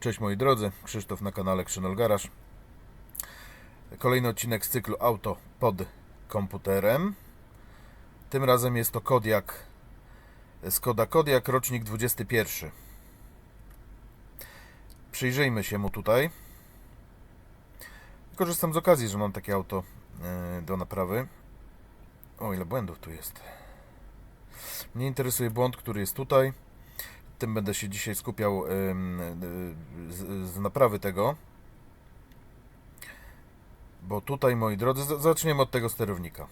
Cześć moi drodzy, Krzysztof na kanale Krzynol Garaż. Kolejny odcinek z cyklu Auto pod komputerem. Tym razem jest to Kodiak, Skoda Kodiak, rocznik 21. Przyjrzyjmy się mu tutaj. Korzystam z okazji, że mam takie auto e, do naprawy. O, ile błędów tu jest. Mnie interesuje błąd, który jest tutaj. Tym będę się dzisiaj skupiał y, z, z naprawy tego. Bo tutaj, moi drodzy, zaczniemy od tego sterownika.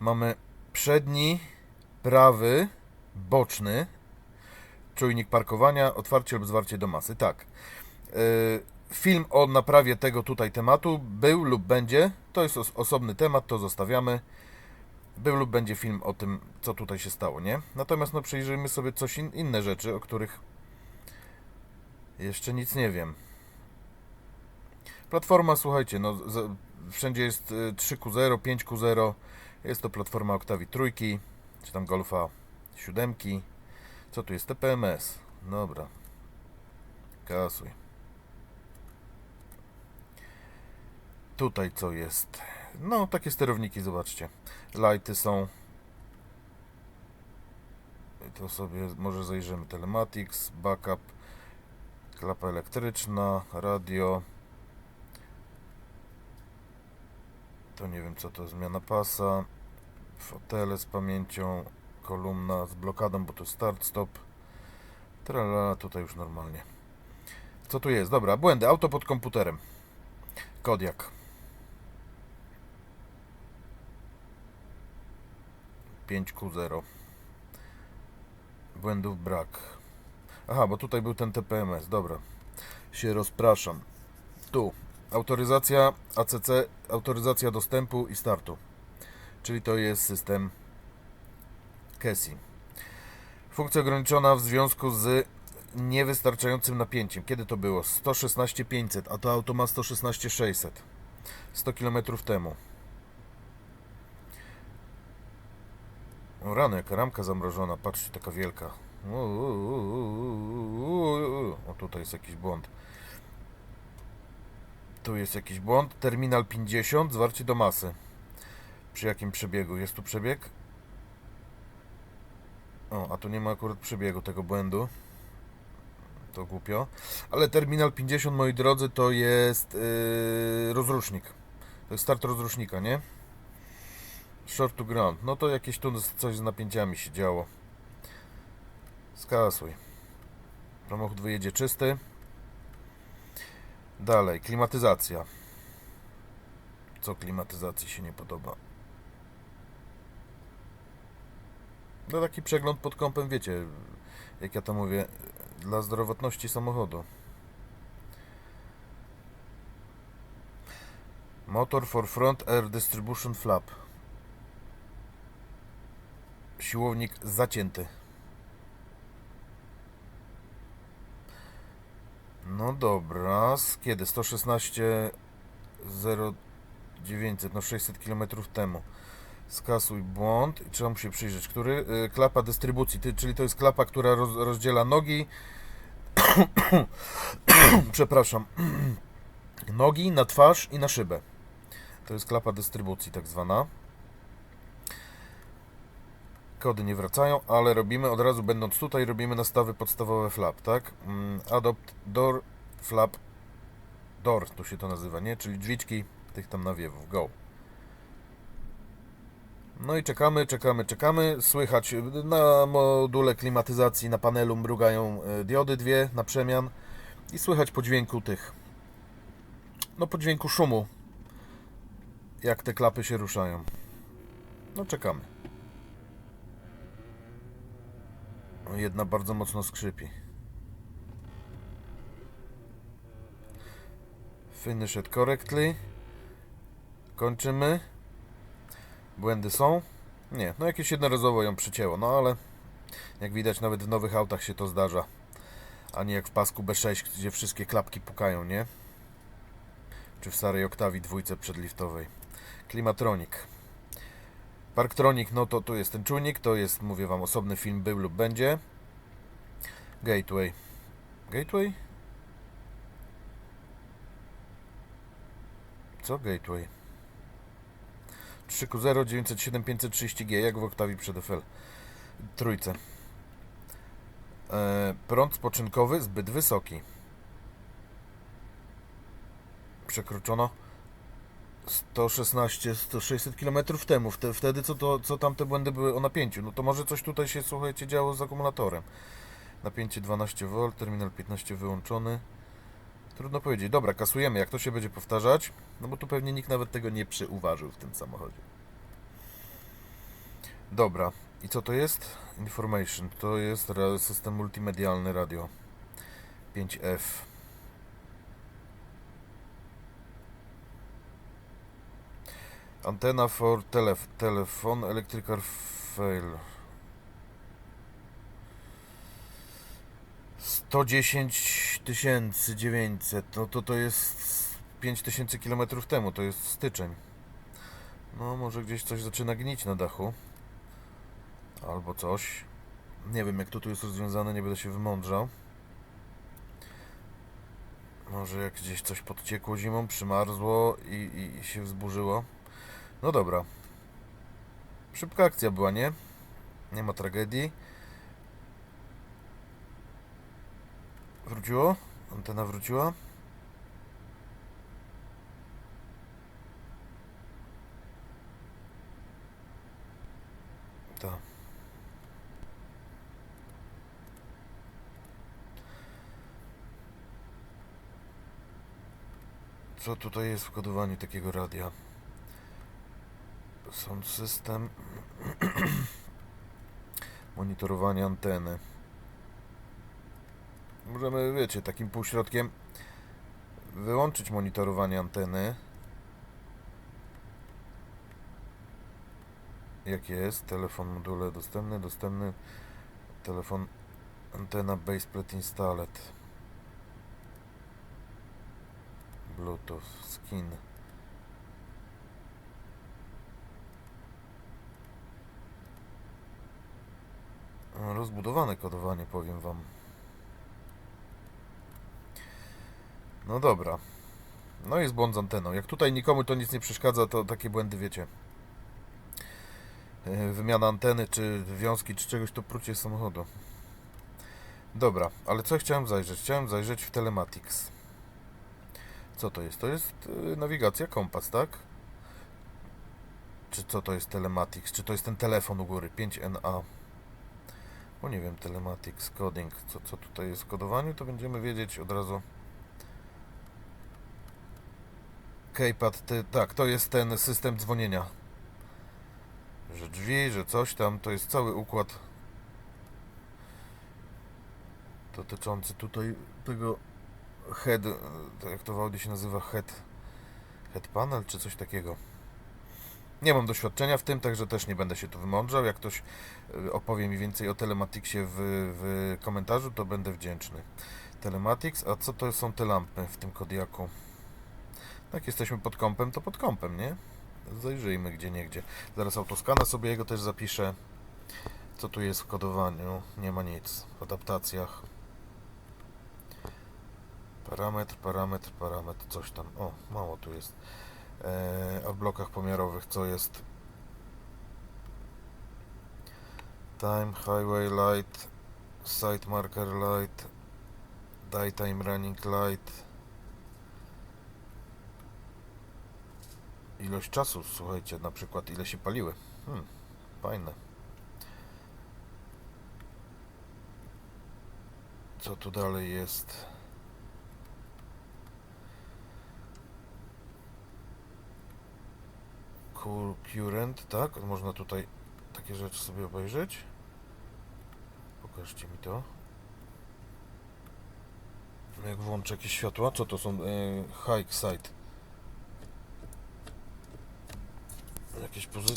Mamy przedni, prawy, boczny, czujnik parkowania, otwarcie lub zwarcie do masy. Tak. Y, Film o naprawie tego tutaj tematu był lub będzie. To jest os- osobny temat, to zostawiamy był lub będzie film o tym, co tutaj się stało, nie? Natomiast no przyjrzyjmy sobie coś in, inne rzeczy, o których jeszcze nic nie wiem. Platforma, słuchajcie, no z, wszędzie jest y, 3Q0, 5Q0. Jest to platforma Octavii trójki, czy tam Golfa siódemki. Co tu jest? TPMS. Dobra. Kasuj. Tutaj co jest? No, takie sterowniki, zobaczcie. Lighty są. To sobie może zajrzymy. Telematics, backup, klapa elektryczna, radio. To nie wiem co to, zmiana pasa, fotele z pamięcią, kolumna z blokadą, bo to start, stop. Tralala, tutaj już normalnie. Co tu jest? Dobra, błędy. Auto pod komputerem. Kodiak. 5Q0. Błędów brak. Aha, bo tutaj był ten TPMS. Dobra. Się rozpraszam. Tu. Autoryzacja ACC, autoryzacja dostępu i startu. Czyli to jest system KESI. Funkcja ograniczona w związku z niewystarczającym napięciem. Kiedy to było? 116,500, a to auto ma 116,600. 100 km temu. O rany, jaka ramka zamrożona, patrzcie, taka wielka. U, u, u, u, u, u, u. O, tutaj jest jakiś błąd. Tu jest jakiś błąd. Terminal 50, zwarcie do masy. Przy jakim przebiegu? Jest tu przebieg? O, a tu nie ma akurat przebiegu tego błędu. To głupio. Ale terminal 50, moi drodzy, to jest yy, rozrusznik. To jest start rozrusznika, nie? Short to ground. No to jakieś tu coś z napięciami się działo. Skasuj. Samochód wyjedzie czysty. Dalej, klimatyzacja. Co klimatyzacji się nie podoba? No taki przegląd pod kąpem, wiecie, jak ja to mówię, dla zdrowotności samochodu. Motor for front air distribution flap. Siłownik zacięty. No dobra, z kiedy? 116 0900, no 600 km temu. Skasuj błąd i trzeba mu się przyjrzeć. Który? Y, Klapa dystrybucji, czyli to jest klapa, która roz, rozdziela nogi. Przepraszam. nogi na twarz i na szybę. To jest klapa dystrybucji, tak zwana. Kody nie wracają, ale robimy od razu, będąc tutaj, robimy nastawy podstawowe flap, tak? Mm, Adopt door flap door, tu się to nazywa, nie? Czyli drzwiczki tych tam nawiewów. Go. No i czekamy, czekamy, czekamy. Słychać na module klimatyzacji na panelu mrugają e, diody dwie na przemian i słychać po dźwięku tych, no po dźwięku szumu, jak te klapy się ruszają. No czekamy. No, Jedna bardzo mocno skrzypi. Finish it correctly. Kończymy. Błędy są? Nie, no jakieś jednorazowo ją przycięło, no ale jak widać nawet w nowych autach się to zdarza. A nie jak w pasku B6, gdzie wszystkie klapki pukają, nie? Czy w starej Octavii dwójce przedliftowej. Klimatronic. Parktronic, no to tu jest ten czujnik, to jest, mówię Wam, osobny film był lub będzie. Gateway. Gateway? Co gateway? 3Q0 907 530G, jak w Octavii przed FL. Trójce. E, prąd spoczynkowy zbyt wysoki. Przekroczono 116, 160 km temu. Wte- Wtedy co, to, co tam te błędy były o napięciu? No to może coś tutaj się, słuchajcie, działo z akumulatorem. Napięcie 12V, terminal 15 wyłączony. Trudno powiedzieć. Dobra, kasujemy. Jak to się będzie powtarzać? No bo tu pewnie nikt nawet tego nie przyuważył w tym samochodzie. Dobra. I co to jest? Information. To jest system multimedialny radio. 5F. Antenna for telef telephone electrical fail. 110 900, no to to jest 5000 km temu, to jest styczeń. No, może gdzieś coś zaczyna gnić na dachu. Albo coś. Nie wiem, jak to tu jest rozwiązane, nie będę się wymądrzał. Może jak gdzieś coś podciekło zimą, przymarzło i, i, i się wzburzyło. No dobra. Szybka akcja była, nie? Nie ma tragedii. Wróciło? Antena wróciła? Co tutaj jest w kodowaniu takiego radia? Sound system. Monitorowanie anteny. Możemy, wiecie, takim półśrodkiem wyłączyć monitorowanie anteny. Jak jest? Telefon module dostępny, dostępny. Telefon antena baseplate installed. Bluetooth skin. Rozbudowane kodowanie, powiem Wam. No dobra. No jest błąd z anteną. Jak tutaj nikomu to nic nie przeszkadza, to takie błędy wiecie. Yy, Wymiana anteny, czy wiązki, czy czegoś, to prucie samochodu. Dobra, ale co chciałem zajrzeć? Chciałem zajrzeć w Telematics. Co to jest? To jest yy, nawigacja, kompas, tak? Czy co to jest Telematics? Czy to jest ten telefon u góry? 5NA. Bo nie wiem, Telematics, coding. Co, co tutaj jest w kodowaniu, to będziemy wiedzieć od razu. Keypad, ty, tak, to jest ten system dzwonienia. Że drzwi, że coś tam, to jest cały układ dotyczący tutaj tego head, to jak to w Audi się nazywa, head, head panel, czy coś takiego. Nie mam doświadczenia w tym, także też nie będę się tu wymądrzał. Jak ktoś y, opowie mi więcej o Telematicsie w, w komentarzu, to będę wdzięczny. Telematics, a co to są te lampy w tym Kodiaku? Jak jesteśmy pod kąpem, to pod kąpem, nie? Zajrzyjmy gdzie niegdzie. Zaraz autoskana sobie jego też zapiszę. Co tu jest w kodowaniu? Nie ma nic. W adaptacjach. Parametr, parametr, parametr, coś tam. O, mało tu jest. A w blokach pomiarowych co jest? Time, highway light, site marker light, daytime running light. Ilość czasu, słuchajcie, na przykład ile się paliły. Hmm, fajne. Co tu dalej jest? Current, tak? Można tutaj takie rzeczy sobie obejrzeć. Pokażcie mi to. Jak włączę jakieś światła, co to są? E, hike site. Jakieś pozy...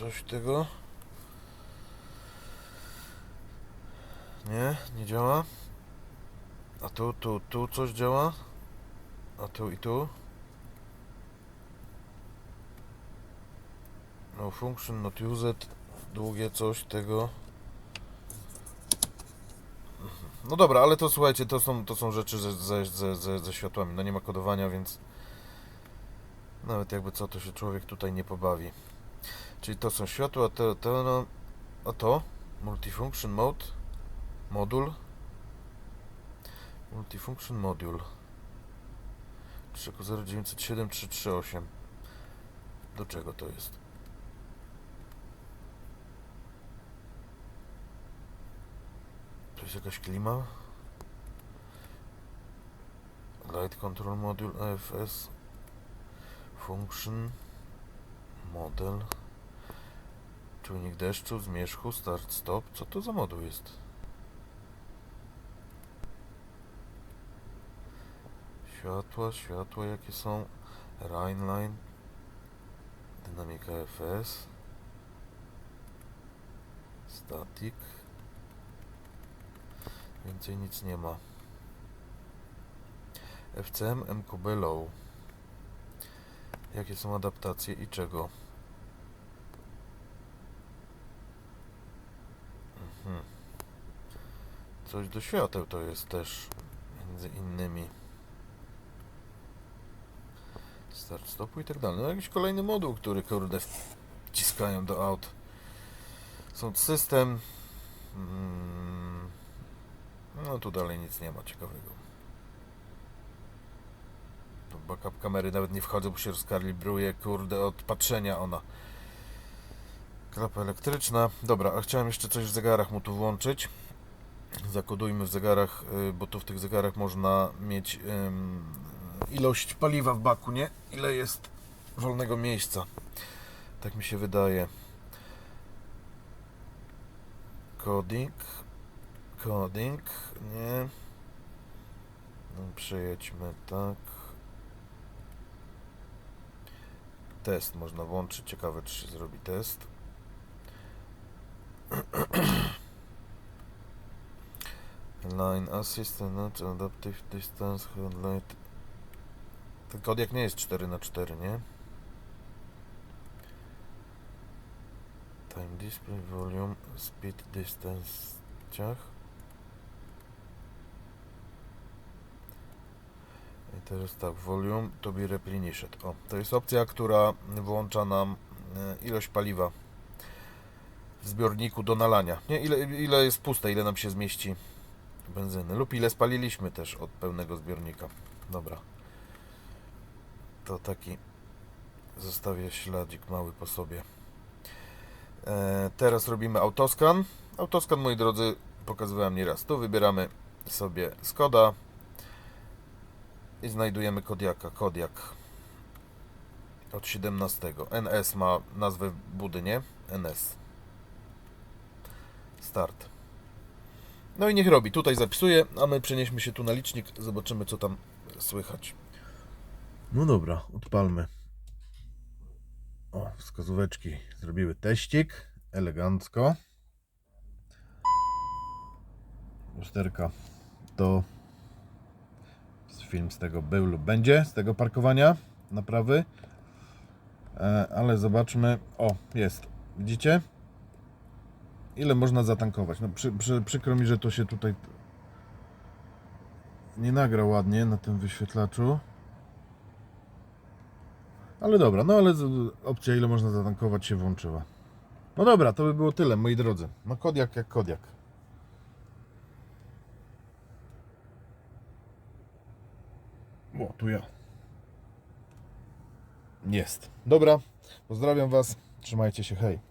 Coś tego? Nie, nie działa. A tu, tu, tu coś działa? A tu i tu? No function not used. długie coś tego. No dobra, ale to słuchajcie, to są, to są rzeczy ze, ze, ze, ze, światłami. No nie ma kodowania, więc nawet jakby co, to się człowiek tutaj nie pobawi. Czyli to są światła, to, to no, a to? Multifunction mode? Modul? Multifunction module. 3.0.907.338 Do czego to jest? To jest jakaś klima? Light Control Module AFS Function Model Czujnik deszczu, zmierzchu, start, stop. Co to za moduł jest? Światła, światła jakie są? Rhineline Dynamika FS Static Więcej nic nie ma FCM MQB Low Jakie są adaptacje i czego? Mhm. Coś do świateł to jest też między innymi start stopu i tak dalej. No jakiś kolejny moduł, który kurde wciskają do aut. Sound system. Mm, No tu dalej nic nie ma ciekawego. Do backup kamery nawet nie wchodzę, bo się rozkalibruje, kurde, od patrzenia ona. Klapa elektryczna. Dobra, a chciałem jeszcze coś w zegarach mu tu włączyć. Zakodujmy w zegarach, y, bo tu w tych zegarach można mieć ilość paliwa w baku, nie? Ile jest wolnego miejsca. Tak mi się wydaje. Coding. Coding. Nie. No, przejedźmy tak. Test można włączyć. Ciekawe, czy się zrobi test. Line Assistant, Adaptive Distance, Headlight. Ten kodiak nie jest 4 na 4 nie? Time Display, Volume, Speed, Distance, ciach. I teraz tak, Volume to be replenished. O, to jest opcja, która włącza nam e, ilość paliwa w zbiorniku do nalania. Nie, ile, ile jest puste, ile nam się zmieści benzyny. Lub ile spaliliśmy też od pełnego zbiornika. Dobra. To taki zostawię śladzik mały po sobie. E, teraz robimy autoskan. Autoskan, moi drodzy, pokazywałem nieraz. Tu wybieramy sobie Skoda i znajdujemy Kodiaka. Kodiak od 17. NS ma nazwę budy, nie? NS. Start. No i niech robi. Tutaj zapisuję, a my przenieśmy się tu na licznik. Zobaczymy, co tam słychać. No dobra, odpalmy. O, wskazóweczki zrobiły teścik. Elegancko. Lusterka to film z tego był lub będzie, z tego parkowania naprawy. E, ale zobaczmy. O, jest. Widzicie? Ile można zatankować? No, przy, przy, przykro mi, że to się tutaj nie nagra ładnie na tym wyświetlaczu. Ale dobra, no ale opcja ile można zatankować się włączyła. No dobra, to by było tyle, moi drodzy. No Kodiak jak Kodiak. O, tu ja. Jest. Dobra, pozdrawiam Was. Trzymajcie się, hej.